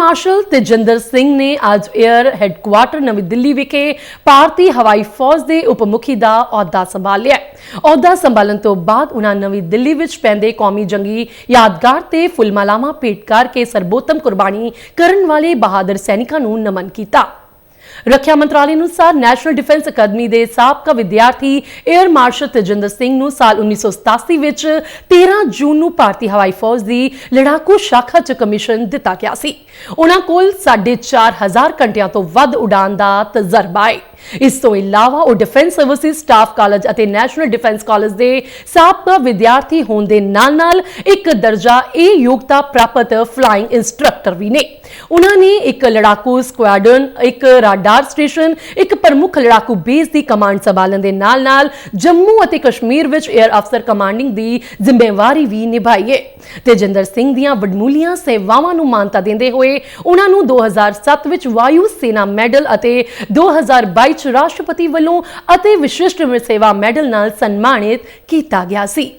Martial Tejinder Singh ਨੇ ਅੱਜ air headquarter ਨਵੀਂ ਦਿੱਲੀ ਵਿਖੇ ਭਾਰਤੀ ਹਵਾਈ ਫੌਜ ਦੇ ਉਪ ਮੁਖੀ ਦਾ ਅਹੁਦਾ ਸੰਭਾਲਿਆ ਅਹੁਦਾ ਸੰਭਾਲਣ ਤੋਂ ਬਾਅਦ ਉਹਨਾਂ ਨਵੀਂ ਦਿੱਲੀ ਵਿੱਚ ਪੈਂਦੇ ਕੌਮੀ ਜੰਗੀ, ਯਾਦਗਾਰ ਤੇ ਫੁੱਲਮਾਲਾਵਾਂ ਭੇਟ ਕਰਕੇ ਸਰਬੋਤਮ ਕੁਰਬਾਨੀ ਕਰਨ ਵਾਲੇ ਬਹਾਦਰ ਸੈਨਿਕਾਂ ਨੂੰ ਨਮਨ ਕੀਤਾ। ਰੱਖਿਆ ਮੰਤਰਾਲੇ ਅਨੁਸਾਰ ਨੈਸ਼ਨਲ ਡਿਫੈਂਸ ਅਕੈਡਮੀ ਦੇ ਸਾਬਕਾ ਵਿਦਿਆਰਥੀ 에ਅਰ ਮਾਰਸ਼ਲ ਤਜਿੰਦਰ ਸਿੰਘ ਨੂੰ ਸਾਲ 1987 ਵਿੱਚ 13 ਜੂਨ ਨੂੰ ਭਾਰਤੀ ਹਵਾਈ ਫੌਜ ਦੀ ਲੜਾਕੂ ਸ਼ਾਖਾ 'ਚ ਕਮਿਸ਼ਨ ਦਿੱਤਾ ਗਿਆ ਸੀ। ਉਹਨਾਂ ਕੋਲ 4500 ਘੰਟਿਆਂ ਤੋਂ ਵੱਧ ਉਡਾਨ ਦਾ ਤਜਰਬਾ ਹੈ ਇਸ ਤੋਂ ਇਲਾਵਾ ਉਹ ਡਿਫੈਂਸ ਸਰਵਿਸਿਜ਼ ਸਟਾਫ ਕਾਲਜ ਅਤੇ ਨੈਸ਼ਨਲ ਡਿਫੈਂਸ ਕਾਲਜ ਦੇ ਸਾਬਕਾ ਵਿਦਿਆਰਥੀ ਹੋਣ ਦੇ ਨਾਲ-ਨਾਲ ਇੱਕ ਦਰਜਾ ਇਹ ਯੋਗਤਾ ਪ੍ਰਾਪਤ ਫਲਾਈਂਗ ਇੰਸਟ੍ਰਕਟਰ ਵੀ ਨੇ। ਉਹਨਾਂ ਨੇ ਇੱਕ ਲੜਾਕੂ ਸਕੁਐਡਰਨ ਇੱਕ ਰਾਡਾਰ ਸਟੇਸ਼ਨ ਇੱਕ ਪ੍ਰਮੁੱਖ ਲੜਾਕੂ ਬੇਸ ਦੀ ਕਮਾਂਡ ਸੰਭਾਲਣ ਦੇ ਨਾਲ-ਨਾਲ ਜੰਮੂ ਅਤੇ ਕਸ਼ਮੀਰ ਵਿੱਚ 에ਅਰ ਅਫਸਰ ਕਮਾਂਡਿੰਗ ਦੀ ਜ਼ਿੰਮੇਵਾਰੀ ਵੀ ਨਿਭਾਈ ਹੈ ਤੇਜਿੰਦਰ ਸਿੰਘ ਦੀਆਂ ਵਡਮੂਲੀਆਂ ਸੇਵਾਵਾਂ ਨੂੰ ਮਾਨਤਾ ਦਿੰਦੇ ਹੋਏ ਉਹਨਾਂ ਨੂੰ 2007 ਵਿੱਚ ਵਾਯੂ ਸੈਨਾ ਮੈਡਲ ਅਤੇ 2022 ਚ ਰਾਸ਼ਟਰਪਤੀ ਵੱਲੋਂ ਅਤੇ ਵਿਸ਼ਿਸ਼ਟ ਸੇਵਾ ਮੈਡਲ ਨਾਲ ਸਨਮਾਨਿਤ ਕੀਤਾ ਗਿਆ ਸੀ।